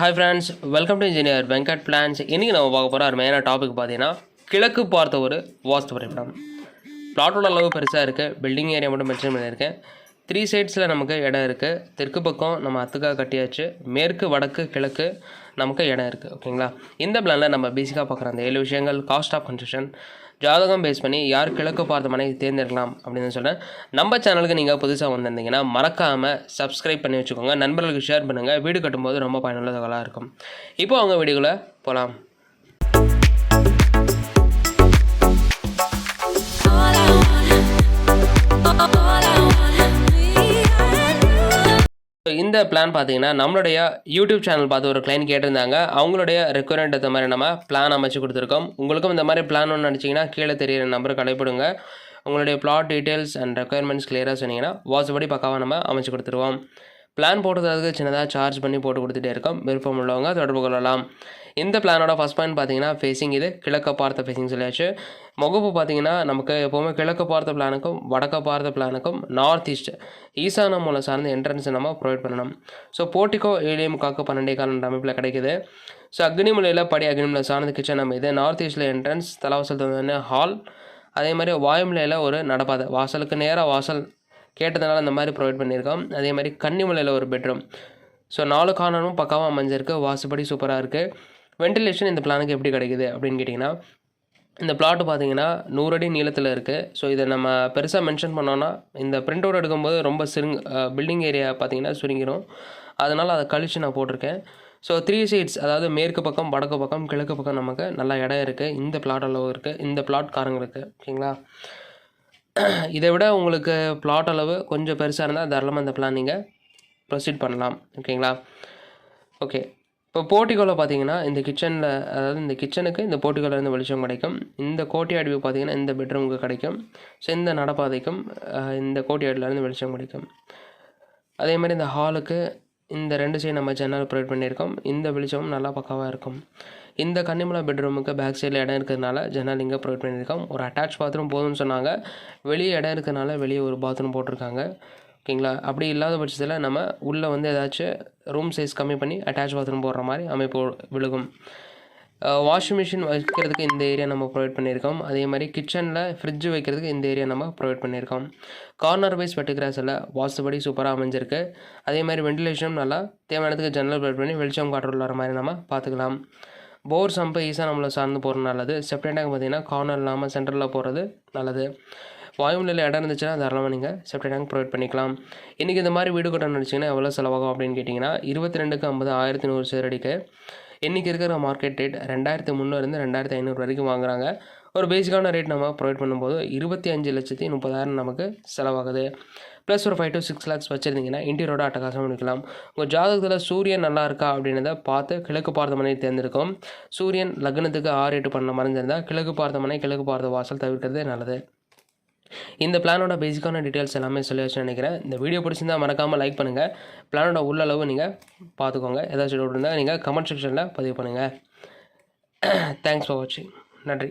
Hi friends welcome to engineer Venkat plans இன்றைக்கி நம்ம பார்க்க போகிற மெயினாக டாபிக் பார்த்தீங்கன்னா கிழக்கு பார்த்த ஒரு வாஸ்து வரைபடம் பிளாட்டோட அளவு பெருசாக இருக்குது பில்டிங் ஏரியா மட்டும் மென்ஷன் பண்ணியிருக்கேன். த்ரீ சைட்ஸில் நமக்கு இடம் இருக்குது தெற்கு பக்கம் நம்ம அத்துக்காக கட்டியாச்சு. மேற்கு வடக்கு கிழக்கு நமக்கு இடம் இருக்குது ஓகேங்களா? இந்த பிளானில் நம்ம பேசிக்காக பார்க்குற அந்த ஏழு விஷயங்கள் காஸ்ட் ஆஃப் கன்ஸ்ட்ரக்ஷன் ஜாதகம் பேஸ் பண்ணி யார் கிழக்கு பார்த்த மனைவி தேர்ந்தெடுக்கலாம் அப்படின்னு சொல்கிறேன் நம்ம சேனலுக்கு நீங்கள் புதுசாக வந்திருந்தீங்கன்னா மறக்காமல் சப்ஸ்கிரைப் பண்ணி வச்சுக்கோங்க. நண்பர்களுக்கு ஷேர் பண்ணுங்கள் வீடு கட்டும்போது ரொம்ப பயனுள்ள தகவலாக இருக்கும். இப்போ அவங்க வீடியோவில் போகலாம் ஸோ இந்த பிளான் பார்த்தீங்கன்னா நம்மளுடைய யூடியூப் சேனல் பார்த்து ஒரு கிளைண்ட் கேட்டிருந்தாங்க. அவங்களுடைய ரெக்குவயர்மெண்ட் ஏற்ற மாதிரி நம்ம பிளான் அமைச்சு கொடுத்துருக்கோம். உங்களுக்கும் இந்த மாதிரி பிளான் ஒன்று நினச்சிங்கன்னா கீழே தெரியிற நம்பருக்கு அழைப்பிடுங்க. உங்களுடைய பிளாட் டீட்டெயில்ஸ் அண்ட் ரெக்குயர்மெண்ட்ஸ் கிளியராக சொன்னீங்கன்னா வாட்ஸ்படி பக்காவாக நம்ம அமைச்சு கொடுத்துருவோம். பிளான் போடுறதுக்கு சின்னதாக சார்ஜ் பண்ணி போட்டு கொடுத்துட்டே இருக்கோம். விருப்பம் உள்ளவங்க தொடர்பு கொள்ளலாம். இந்த பிளானோட ஃபஸ்ட் பாயிண்ட் பார்த்தீங்கன்னா ஃபேஸிங் இது கிழக்க பார்த்த ஃபேஸிங் சொல்லியாச்சு. முகப்பு பார்த்தீங்கன்னா நமக்கு எப்போவுமே கிழக்க பார்த்த பிளானுக்கும் வடக்க பார்த்த பிளானுக்கும் நார்த் ஈஸ்ட் ஈசான மூலம் சார்ந்த என்ட்ரன்ஸ் நம்ம ப்ரொவைட் பண்ணணும். ஸோ போட்டிக்கோ ஏழியம் காக்கு பன்னெண்டே கால் அமைப்பில் கிடைக்குது. ஸோ அக்னிமலையில் படி அக்னிமலை சார்ந்த கிச்சன் நம்ம இது. நார்த் ஈஸ்டில் என்ட்ரன்ஸ் தலைவாசல் தந்தோடனே ஹால் அதே மாதிரி வாயுமலையில் ஒரு நடப்பாதை வாசலுக்கு நேராக வாசல் கேட்டதுனால இந்த மாதிரி ப்ரொவைட் பண்ணியிருக்கோம். அதே மாதிரி கன்னிமலையில் ஒரு பெட்ரூம் ஸோ நாலு கார்னரும் பக்காவாக அமைஞ்சிருக்கு வாசுபடி சூப்பராக இருக்குது வென்டிலேஷன் இந்த பிளானுக்கு எப்படி கிடைக்குது அப்படின்னு கேட்டிங்கன்னா இந்த பிளாட்டு பார்த்தீங்கன்னா நூறு அடி நீளத்தில் இருக்குது ஸோ இதை நம்ம பெருசாக மென்ஷன் பண்ணோன்னா இந்த பிரிண்ட் அவுட் எடுக்கும்போது ரொம்ப சிறுங் பில்டிங் ஏரியா பார்த்தீங்கன்னா சுருங்கிடும் அதனால் அதை கழித்து நான் போட்டிருக்கேன். ஸோ த்ரீ சைட்ஸ் அதாவது மேற்கு பக்கம் வடக்கு பக்கம் கிழக்கு பக்கம் நமக்கு நல்ல இடம் இருக்குது இந்த பிளாட் அளவு இருக்குது இந்த பிளாட் காரங்களுக்கு ஓகேங்களா? இதை விட உங்களுக்கு பிளாட் அளவு கொஞ்சம் பெருசாக இருந்தால் தாராளமாக இந்த பிளான் நீங்கள் ப்ரொசீட் பண்ணலாம். ஓகேங்களா? ஓகே. இப்போ போர்ட்டிகோவில் பார்த்தீங்கன்னா இந்த கிச்சனில் அதாவது இந்த கிச்சனுக்கு இந்த போர்ட்டிகோலேருந்து வெளிச்சம் கிடைக்கும். இந்த கோட்டியாடு வியூ பார்த்தீங்கன்னா இந்த பெட்ரூமுக்கு கிடைக்கும். ஸோ இந்த நடப்பாதைக்கும் இந்த கோட்டியாடுலேருந்து வெளிச்சம் கிடைக்கும். அதே மாதிரி இந்த ஹாலுக்கு இந்த ரெண்டு சைடு நம்ம ஜன்னல் ப்ரொவைட் பண்ணியிருக்கோம். இந்த வெளிச்சமும் நல்லா பக்காவாக இருக்கும். இந்த கன்னிமலை பெட்ரூமுக்கு பேக் சைடில் இடம் இருக்கிறதுனால ஜன்னல் இங்கே ப்ரொவைட் பண்ணியிருக்கோம். ஒரு அட்டாச் பாத்ரூம் போதும்னு சொன்னாங்க. வெளியே இடம் இருக்கிறதுனால வெளியே ஒரு பாத்ரூம் போட்டிருக்காங்க. ஓகேங்களா? அப்படி இல்லாத பட்சத்தில் நம்ம உள்ளே வந்து ஏதாச்சும் ரூம் சைஸ் கம்மி பண்ணி அட்டாச் பாத்ரூம் போடுற மாதிரி அமைப்பு விழுகும். வாஷிங் மிஷின் வைக்கிறதுக்கு இந்த ஏரியா நம்ம ப்ரொவைட் பண்ணியிருக்கோம். அதே மாதிரி கிச்சனில் ஃப்ரிட்ஜ் வைக்கிறதுக்கு இந்த ஏரியா நம்ம ப்ரொவைட் பண்ணியிருக்கோம். கார்னர் வைஸ் வெட்டுக்கிராஸில் வாஸ்துபடி சூப்பராக அமைஞ்சிருக்கு. அதே மாதிரி வென்டிலேஷனும் நல்லா தேவையானதுக்கு ஜன்னல் ப்ரொவைட் பண்ணி வெளிச்சம் காற்று வர மாதிரி நம்ம பார்த்துக்கலாம். போர் சம்பை ஈஸாக நம்மளை சார்ந்து போகிறது நல்லது. செப்டேட் டேங்க் பார்த்தீங்கன்னா கார்னர் இல்லாமல் சென்டரில் போகிறது நல்லது. வாயுமலையில் இடம் இருந்துச்சுன்னா தாராளமாக நீங்கள் செப்டேட் டேங்க் ப்ரொவைட் பண்ணிக்கலாம். இன்றைக்கி இந்த மாதிரி வீடு கட்டணும் நினச்சிங்கன்னா எவ்வளோ செலவாகும் அப்படின்னு கேட்டிங்கன்னா இருபத்தி ரெண்டுக்கு ஐம்பது ஆயிரத்தி நூறு சதுரடிக்கு இன்றைக்கி இருக்கிற மார்க்கெட் ரேட் ரெண்டாயிரத்தி முந்நூறுலேருந்து ரெண்டாயிரத்தி ஐநூறு வரைக்கும் வாங்குறாங்க. ஒரு பேசிக்கான ரேட் நம்ம ப்ரொவைட் பண்ணும்போது இருபத்தி அஞ்சு லட்சத்தி முப்பதாயிரம் நமக்கு செலவாகுது. ப்ளஸ் ஒரு ஃபைவ் டு சிக்ஸ் லேக்ஸ் வச்சுருந்தீங்கன்னா இன்டீரியரோட அட்டகாசம் பண்ணிக்கலாம். உங்கள் ஜாதகத்தில் சூரியன் நல்லா இருக்கா அப்படின்றத பார்த்து கிழக்கு பார்த்த மனை தேர்ந்தெடுக்கும் சூரியன் லக்னத்துக்கு ஆறு எட்டு பண்ண மறைஞ்சிருந்தால் கிழக்கு பார்த்த மனை கிழக்கு பார்த்த வாசல் தவிர்க்கிறது நல்லது. இந்த பிளானோட பேசிக்கான டீட்டெயில்ஸ் எல்லாமே சொல்லி வச்சு நினைக்கிறேன். இந்த வீடியோ பிடிச்சிருந்தா மறக்காமல் லைக் பண்ணுங்கள் பிளானோட உள்ளளவு நீங்கள் பார்த்துக்கோங்க ஏதாச்சும் டவுட் இருந்தால் நீங்கள் கமெண்ட் செக்ஷனில் பதிவு பண்ணுங்கள் தேங்க்ஸ் ஃபார் வாட்சிங் நன்றி.